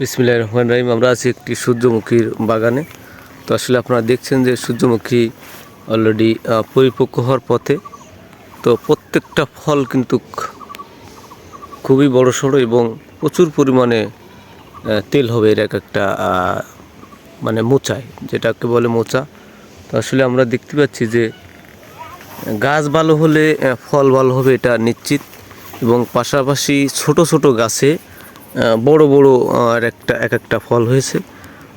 বিসমিল্লাহ রহমান রহিম, আমরা আছি একটি সূর্যমুখীর বাগানে। তো আসলে আপনারা দেখছেন যে সূর্যমুখী অলরেডি পরিপক্ক হওয়ার পথে। তো প্রত্যেকটা ফল কিন্তু খুবই বড় সড়ো এবং প্রচুর পরিমাণে তেল হবে এর এক একটা মানে মোচায়, যেটাকে বলে মোচা। তো আসলে আমরা দেখতে পাচ্ছি যে, গাছ ভালো হলে ফল ভালো হবে এটা নিশ্চিত। এবং পাশাপাশি ছোট ছোট গাছে বড় বড় আর একটা, এক একটা ফল হয়েছে।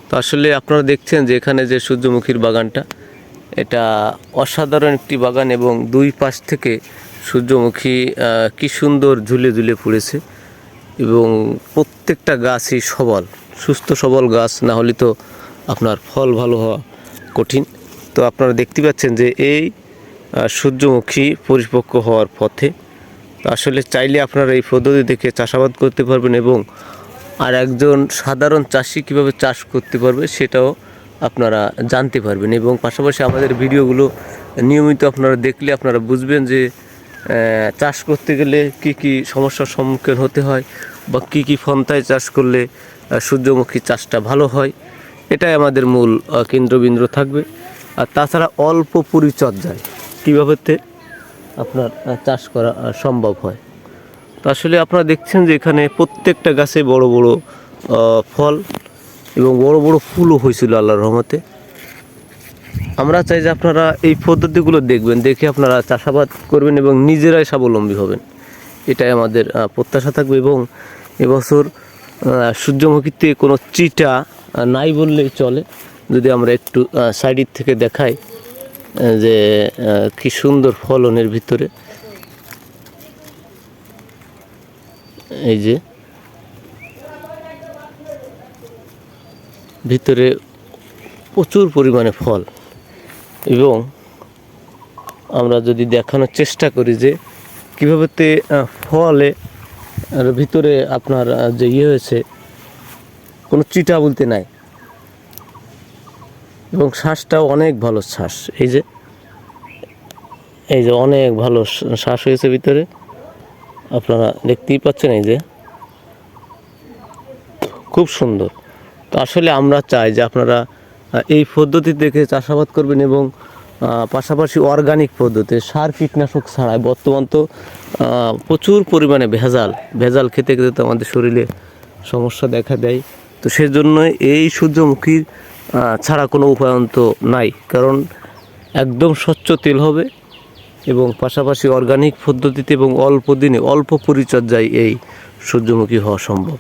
তো আসলে আপনারা দেখছেন যে এখানে যে সূর্যমুখীর বাগানটা, এটা অসাধারণ একটি বাগান এবং দুই পাশ থেকে সূর্যমুখী কি সুন্দর ঝুলে ঝুলে পড়েছে এবং প্রত্যেকটা গাছই সবল। সুস্থ সবল গাছ, না হলে তো আপনার ফল ভালো হওয়া কঠিন। তো আপনারা দেখতে পাচ্ছেন যে এই সূর্যমুখী পরিপক্ক হওয়ার পথে আসলে চাইলে আপনারা এই পদ্ধতি দেখে চাষাবাদ করতে পারবেন এবং আর একজন সাধারণ চাষি কীভাবে চাষ করতে পারবে সেটাও আপনারা জানতে পারবেন এবং পাশাপাশি আমাদের ভিডিওগুলো নিয়মিত আপনারা দেখলে আপনারা বুঝবেন যে চাষ করতে গেলে কি কি সমস্যার সম্মুখীন হতে হয় বা কি কি ফন্তায় চাষ করলে সূর্যমুখী চাষটা ভালো হয়। এটাই আমাদের মূল কেন্দ্রবিন্দু থাকবে। আর তাছাড়া অল্প পরিচর্যায় কীভাবে আপনার চাষ করা সম্ভব হয়। তো আসলে আপনারা দেখছেন যে এখানে প্রত্যেকটা গাছে বড় বড় ফল এবং বড় বড় ফুলও হয়েছিল আল্লাহর রহমতে। আমরা চাই যে আপনারা এই পদ্ধতিগুলো দেখবেন, দেখে আপনারা চাষাবাদ করবেন এবং নিজেরাই স্বাবলম্বী হবেন। এটাই আমাদের প্রত্যাশা থাকবে এবং এবছর সূর্যমুখীতে কোনো চিটা নাই বললেই চলে। যদি আমরা একটু সাইডের থেকে দেখাই যে কি সুন্দর ফলনের ভিতরে। এই যে, ভিতরে প্রচুর পরিমাণে ফল। এবং আমরা যদি দেখানোর চেষ্টা করি যে, কীভাবে তে ফলে ভিতরে আপনার যে ইয়ে হয়েছে, কোনো চিটা বলতে নাই। এবং শ্বাসটাও অনেক ভালো শ্বাস। এই যে এই যে অনেক ভালো শ্বাস হয়েছে ভিতরে। আপনারা দেখতেই পাচ্ছেন এই যে। খুব সুন্দর। তো আসলে আমরা চাই যে আপনারা এই পদ্ধতি দেখে চাষাবাদ করবেন এবং পাশাপাশি অর্গানিক পদ্ধতি, সার কীটনাশক ছাড়াই। বর্তমান তো প্রচুর পরিমাণে ভেজাল ভেজাল খেতে খেতে তো আমাদের শরীরে সমস্যা দেখা দেয়। তো সেজন্য এই সূর্যমুখীর ছাড়া কোনো উপায়ন্ত নাই। কারণ একদম স্বচ্ছ তেল হবে এবং পাশাপাশি অর্গানিক পদ্ধতিতে এবং অল্প দিনে অল্প পরিচর্যায় এই সূর্যমুখী হওয়া সম্ভব।